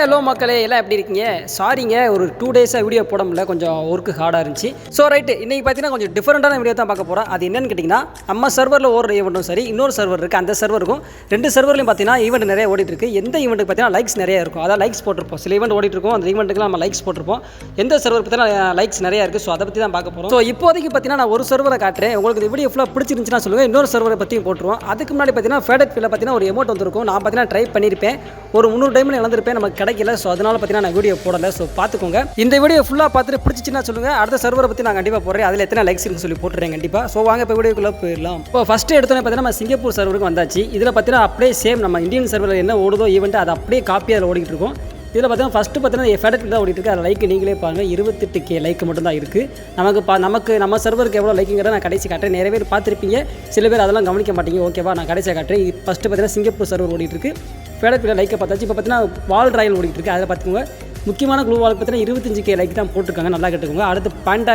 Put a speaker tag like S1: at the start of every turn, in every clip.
S1: Hello மக்களே எல்லாம் எப்படி இருக்கீங்க? சாரிங்க ஒரு டூ டேஸாக வீடியோ போட முடியல. கொஞ்சம் ஒர்க்கு ஹார்டாக இருந்துச்சு. ஸோ ரைட்டு இன்றைக்கி பார்த்தீங்கன்னா கொஞ்சம் டிஃப்ரெண்ட்டான வீடியோ தான் பார்க்க போகிறோம் அது என்னன்னு கேட்டிங்கன்னா நம்ம சர்வரில் ஓடுற ஈவெண்ட்டும் சரி இன்னொரு சர்வர் இருக்குது அந்த சர்வருக்கும் ரெண்டு சர்வர்லையும் பார்த்தீங்கன்னா ஈவெண்ட் நிறைய ஓடிட்டு இருக்கு. எந்த ஈவெண்ட்டுக்கு பார்த்தீங்கன்னா லைக்ஸ் நிறைய இருக்கும். அதான் லைக்ஸ் போட்டிருப்போம். சில ஈவெண்ட் ஓடிட்டுருக்கும் அந்த ஈவெண்ட்டுக்கு நம்ம லைக்ஸ் போட்டிருப்போம். எந்த சர்வர் பார்த்தீங்கன்னா லைக்ஸ் நிறைய இருக்குது ஸோ அதை பற்றி தான் பார்க்க போகிறோம் ஸோ இப்போதைக்கு பார்த்தீங்கன்னா நான் ஒரு சர்வரை காட்டுறேன். உங்களுக்கு இந்த வீடியோ ஃபுல்லாக பிடிச்சிருந்துச்சுன்னா சொல்லுங்கள் இன்னொரு சர்வரை பற்றியும் போட்டுருவோம். அதுக்கு முன்னாடி பார்த்தீங்கன்னா ஃபேடட் ஃபீல்டில் பார்த்தீங்கன்னா ஒரு எமௌண்ட் வந்திருக்கும். நான் பார்த்தீங்கன்னா ட்ரை பண்ணியிருப்பேன். ஒரு முந்நூறு டைமில் இழந்திருப்பேன். நமக்கு கிடைக்கல. ஸோ அதனால பார்த்தீங்கன்னா நான் வீடியோ போடலை. ஸோ பார்த்துக்கோங்க இந்த வீடியோ ஃபுல்லாக பார்த்துட்டு பிடிச்சிச்சின்னா சொல்லுங்கள் அடுத்த சர்வரை பற்றி நான் கண்டிப்பாக போடுறேன். அதில் எத்தனை லைக்ஸ் இருக்குன்னு சொல்லி போட்டுறேன் கண்டிப்பாக ஸோ வாங்க இப்போ வீடியோக்குள்ளே போயிடலாம். இப்போ ஃபஸ்ட்டு எடுத்தோன்னே பார்த்தீங்கன்னா நம்ம சிங்கப்பூர் சர்வருக்கு வந்தாச்சு. இதில் பார்த்தீங்கன்னா அப்படியே சேம் நம்ம இந்தியன் சர்வரில் என்ன ஓடுதோ ஈவெண்ட் அது அப்படியே காப்பி அதில் ஓடிட்டு இருக்கும். இதில் பார்த்தீங்கன்னா ஃபஸ்ட்டு பார்த்தீங்கன்னா ஃபெடக் தான் ஓடிட்டு இருக்கு. அது லைக் நீங்களே பாருங்கள் இருபத்தெட்டு கே லைக் மட்டும்தான் இருக்குது நமக்கு பா நமக்கு நம்ம சர்வருக்கு எவ்வளோ லைக்குங்கிறத நான் கடைசி காட்டுறேன். நிறைய பேர் பார்த்துருப்பீங்க. சில பேர் அதெல்லாம் கவனிக்க மாட்டீங்க. ஓகேவா நான் கடைசியாக காட்டுறேன். ஃபஸ்ட்டு பார்த்தீங்கன்னா சிங்கப்பூர் சர்வர் ஓடிட்டு இருக்கு. ஃபெடக்கில் லைக்கை பார்த்தாச்சு. இப்போ பார்த்தீங்கன்னா வால் ராயல் ஓடிட்டு இருக்கு அதில் பார்த்துக்கோங்க. முக்கியமான க்ளூ வால் பார்த்தீங்கன்னா இருபத்தஞ்சு கே லைக் தான் போட்டிருக்காங்க. நல்லா கேட்டுக்கோங்க அடுத்து பாண்டா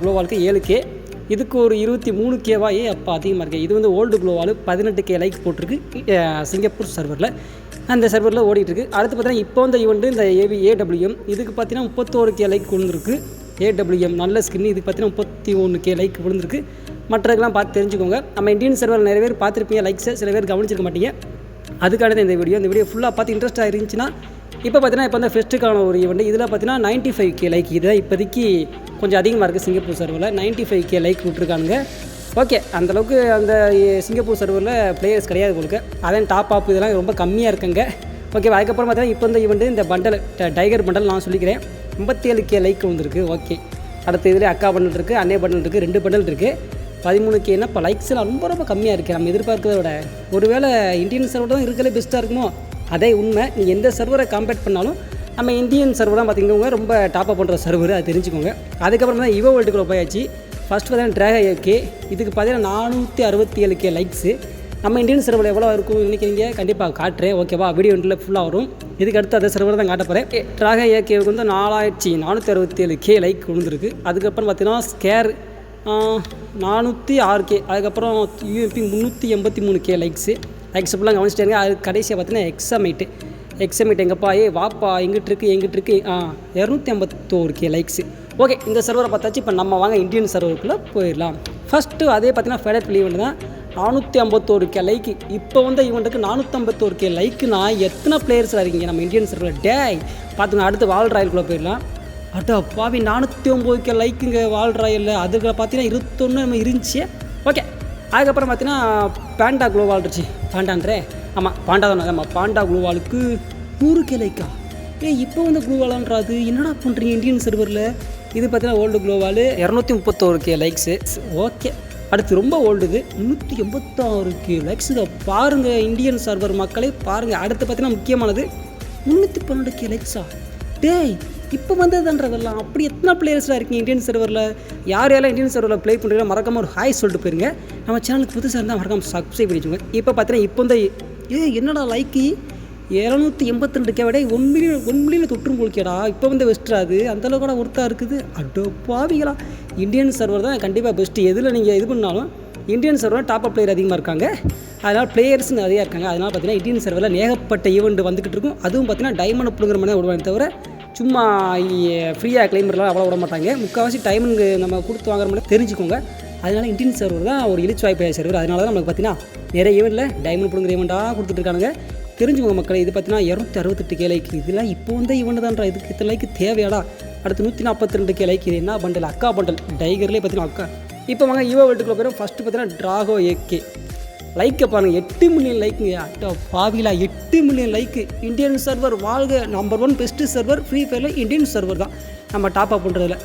S1: க்ளோ வாலுக்கு ஏழு கே இதுக்கு ஒரு இருபத்தி மூணு கேவாயே அப்போ அதிகமாக இருக்குது இது வந்து ஓல்டு க்ளோவால் பதினெட்டு கே லைக் போட்டிருக்கு. சிங்கப்பூர் சர்வரில் அந்த சர்வரில் ஓடிட்டுருக்கு அடுத்து பார்த்தீங்கன்னா இப்போ வந்த ஈவெண்ட்டு இந்த ஏவி ஏடபிள்யூஎம் இதுக்கு பார்த்தீங்கன்னா முப்பத்தோரு கே லைக் விழுந்திருக்கு ஏடபிள்யூஎம் நல்ல ஸ்கின் இதுக்கு பார்த்தீங்கன்னா முப்பத்தி ஒன்று கே லைக் விழுந்திருக்கு. மற்றதுக்கெல்லாம் பார்த்து தெரிஞ்சுக்கோங்க. நம்ம இந்தியன் சர்வரில் நிறைய பேர் பார்த்துருப்பீங்க லைக்ஸை சில பேர் கவனிச்சிருக்க மாட்டீங்க. அதுக்கானது இந்த வீடியோ இந்த வீடியோ ஃபுல்லாக பார்த்து இன்ட்ரெஸ்ட்டாக இருந்துச்சுன்னா இப்போ பார்த்தீங்கன்னா இப்போ அந்த ஃபெஸ்ட்டுக்கான ஒரு ஈவெண்ட் இதில் பார்த்தீங்கன்னா நைன்ட்டி ஃபைவ் கே லைக் இது இப்போதைக்கு கொஞ்சம் அதிகமாக இருக்குது சிங்கப்பூர் சர்வரில் நைன்ட்டி ஃபைவ் கே லைக் விட்ருக்கானுங்க ஓகே அந்தளவுக்கு அந்த சிங்கப்பூர் சர்வரில் பிளேயர்ஸ் கிடையாது உங்களுக்கு. அதான் டாப் ஆப் இதெல்லாம் ரொம்ப கம்மியாக இருக்குங்க. ஓகே அதுக்கப்புறம் பார்த்தீங்கன்னா இப்போ இந்த ஈவெண்ட்டு இந்த பண்டல் டைகர் பண்டல் நான் சொல்லிக்கிறேன். ஐம்பத்தேழு கே லைக் வந்திருக்கு. ஓகே அடுத்த இதில் அக்கா பண்டல் இருக்குது அண்ணே பண்டல் இருக்குது ரெண்டு பண்டல் இருக்குது பதிமூணு கே என்ன இப்போ லைக்ஸ் எல்லாம் ரொம்ப ரொம்ப கம்மியாக இருக்குது நம்ம எதிர்பார்க்கிறத விட ஒருவேளை இந்தியன் சர்வர் தான் இருக்கிறதே பெஸ்ட்டாக இருக்குமோ? அதே உண்மை. நீங்கள் எந்த சர்வரை காம்பேட் பண்ணாலும் நம்ம இந்தியன் சர்வர் தான் பார்த்திங்கவங்க ரொம்ப டாப் அப் பண்ணுற சர்வர் அது தெரிஞ்சுக்கோங்க. அதுக்கப்புறம் தான் இவோ வேர்ல்டுக்குள்ள போயாச்சு. ஃபஸ்ட் பார்த்தீங்கன்னா ட்ராக கே இதுக்கு பார்த்தீங்கன்னா நானூற்றி அறுபத்தி ஏழு கே லைக்ஸு நம்ம இந்தியன் சர்வர் எவ்வளோ இருக்கும் நினைக்கிறீங்க? கண்டிப்பாக காட்டுறேன். ஓகேவா வீடியோ ஒன்றில் ஃபுல்லாக வரும். இதுக்கு அடுத்து அந்த சர்வர் தான் காட்ட போகிறேன் ட்ராக ஏகேவுக்கு வந்து நாலாயிரத்தி நானூற்றி அறுபத்தி ஏழு கே லைக் விழுந்திருக்கு. அதுக்கப்புறம் பார்த்தீங்கன்னா ஸ்கேர் நானூற்றி ஆறு கே. அதுக்கப்புறம் யூஎம்பி முந்நூற்றி எண்பத்தி மூணு கே லைக்ஸு லைக்ஸ் ஃபுல்லாக கவனிச்சிட்டாங்க அது கடைசியாக பார்த்தீங்கன்னா எக்ஸாமைட்டு எக்ஸாமைட் எங்கப்பா? ஏ வாப்பா எங்கிட்டு இருக்கு எங்கிட்டு இருக்கு? ஆ இரநூத்தி ஐம்பத்தோரு கே லைக்ஸு ஓகே இந்த சர்வரை பார்த்தாச்சு. இப்போ நம்ம வாங்க இந்தியன் சர்வருக்குள்ளே போயிடலாம். ஃபஸ்ட்டு அதே பார்த்தீங்கன்னா ஃபேடட் ஈவெண்ட் தான். நானூற்றி ஐம்பத்தோரு கே லைக்கு இப்போ வந்து ஈவெண்ட்டுக்கு நானூற்றம்பத்தோரு கே லைக்குனா எத்தனை பிளேயர்ஸ் இருக்கீங்க நம்ம இந்தியன் சர்வரில் டே பார்த்துங்க அடுத்து வால் ராயலுக்குள்ளே போயிடலாம். அட்டா பாவி நானூற்றி ஒம்போதுக்கு லைக்குங்க வாழ்கிறா இல்லை? அதுக்கு பார்த்தீங்கன்னா இருபத்தொன்று நம்ம இருந்துச்சு. ஓகே அதுக்கப்புறம் பார்த்தீங்கன்னா பேண்டா குளோ இருந்துச்சு. பாண்டான்றே ஆமாம் பாண்டா தானே. ஆமாம் பாண்டா குளோவாலுக்கு நூறு கே லைக்கா ஏ இப்போ வந்து குளோவாலான்றாது என்னடா பண்ணுறீங்க இந்தியன் சர்வரில் இது பார்த்தீங்கன்னா ஓல்டு குளோவால் இரநூத்தி முப்பத்தோரு கே லைக்ஸு ஓகே அடுத்து ரொம்ப ஓல்டு இது. முந்நூற்றி எண்பத்தாறு கே லைக்ஸுங்க பாருங்கள் இந்தியன் சர்வர் மக்களே பாருங்கள் அடுத்து பார்த்தீங்கன்னா முக்கியமானது முந்நூற்றி பன்னெண்டு கே லைக்ஸா டேய் இப்போ வந்ததுன்றதெல்லாம் அப்படி எத்தனை பிளேயர்ஸ்லாம் இருக்கீங்க இந்தியன் சர்வரில் யார் யாரெல்லாம் இந்தியன் சர்வரில் ப்ளே பண்ணுறீங்களோ மறக்காமல் ஒரு ஹாய் சொல்லிட்டு போயிருங்க. நம்ம சேனலுக்கு புதுசாக இருந்தால் மறக்காமல் சப்ஸ்கிரைப் பண்ணிச்சுங்க இப்போ பார்த்தீங்கன்னா இப்போ இந்த ஏ என்னடா லைக்கு இரநூத்தி எண்பத்தி ரெண்டு கேவடே ஒன் மில்லியன் ஒன் மில்லியன் தொற்றும் போலிக்கேடா இப்போ வந்து பெஸ்ட்டாக அது? அந்தளவுக்கு கூட ஒர்த்தாக இருக்குது. அடோ பாவிகளா. இந்தியன் சர்வர் தான் கண்டிப்பாக பெஸ்ட்டு எதில் நீங்கள் இது பண்ணாலும் Indian server top up player அதிகமாக இருக்காங்க. அதனால் பிளேயர்ஸ் நிறையா இருக்காங்க. அதனால் பார்த்தீங்கன்னா இந்தியன் சர்வரில் நேகப்பட்ட ஈவெண்ட் வந்துக்கிட்டு இருக்கும். அதுவும் பார்த்தீங்கன்னா டைமண்ட் பிடுங்குற மாதிரி தான் விடுவாங்க தவிர சும்மா ஃப்ரீயாக கிளைமர்லாம் அவ்வளோ விட மாட்டாங்க. முக்கால்வாசி டைமிங்கு நம்ம கொடுத்து வாங்குற மாதிரி தெரிஞ்சுக்கோங்க. அதனால இண்டியன் சர்வர் தான் ஒரு இலிச்சு வாய்ப்பு சர்வர் அதனால தான் நமக்கு பார்த்தீங்கன்னா நிறைய ஈவெண்ட்டில் டைமண்ட் பிடுங்குற ஈவெண்ட்டாக கொடுத்துட்ருக்கானுங்க தெரிஞ்சுக்கோங்க மக்களை இது பார்த்தீங்கன்னா இரநூத்தி அறுபத்தெட்டு கே லைக் இதெல்லாம் இப்போ வந்து ஈவெண்ட் தான்றா இதுக்கு இத்தனை லைக்கு தேவையாடா. அடுத்து நூற்றி நாற்பத்தி ரெண்டு கே லைக் இது என்ன பண்டல் அக்கா பண்டல் டைகர்லேயே பார்த்தீங்கன்னா அக்கா. இப்போ வாங்க யுவ வேர்ல்டுக்குள்ள போயிடும். ஃபஸ்ட்டு பார்த்தீங்கன்னா ட்ராகோ ஏகே லைக்கை பாருங்கள் எட்டு மில்லியன் லைக்குங்க அட்டோ பாவிலா எட்டு மில்லியன் லைக்கு இந்தியன் சர்வர் வாழ்க number one best server free ஃபயரில் இந்தியன் சர்வர் தான் நம்ம டாப் அப் பண்ணுறதுல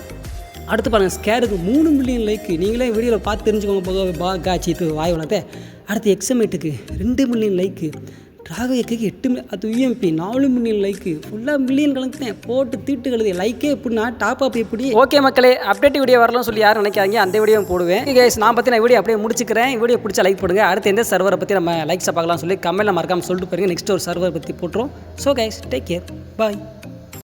S1: அடுத்து பாருங்கள் ஸ்கேருக்கு மூணு மில்லியன் லைக்கு நீங்களே வீடியோவில் பார்த்து தெரிஞ்சுக்கோங்க போக பா காட்சி வாய் வளர்த்தே அடுத்து எக்ஸமேட்டுக்கு ரெண்டு மில்லியன் லைக்கு ராகவேக்கு எட்டு அது யூஎம்பி நாலு மில்லியன் லைக்கு ஃபுல்லாக மில்லியன் கணக்குனேன் போட்டு தீட்டு கழுது லைக்கே எப்படின்னா டாப் அப் எப்படி? ஓகே மக்களே அப்டேட் வீடியோ வரலாம் சொல்லி யாரும் நினைக்காதீங்க. அந்த வீடியோ போடுவேன். கேஸ் நான் பற்றி நான் வீடியோ அப்படியே முடிச்சுக்கிறேன். வீடியோ பிடிச்ச லைக் போடுங்க. அடுத்து எந்த சர்வரை பற்றி நம்ம லைக்ஸை பார்க்கலாம் சொல்லி கமெண்ட்டில் மறக்காமல் சொல்லிட்டு போயிருங்க. நெக்ஸ்ட் ஒரு சர்வரை பற்றி போட்டுரும். So guys take care bye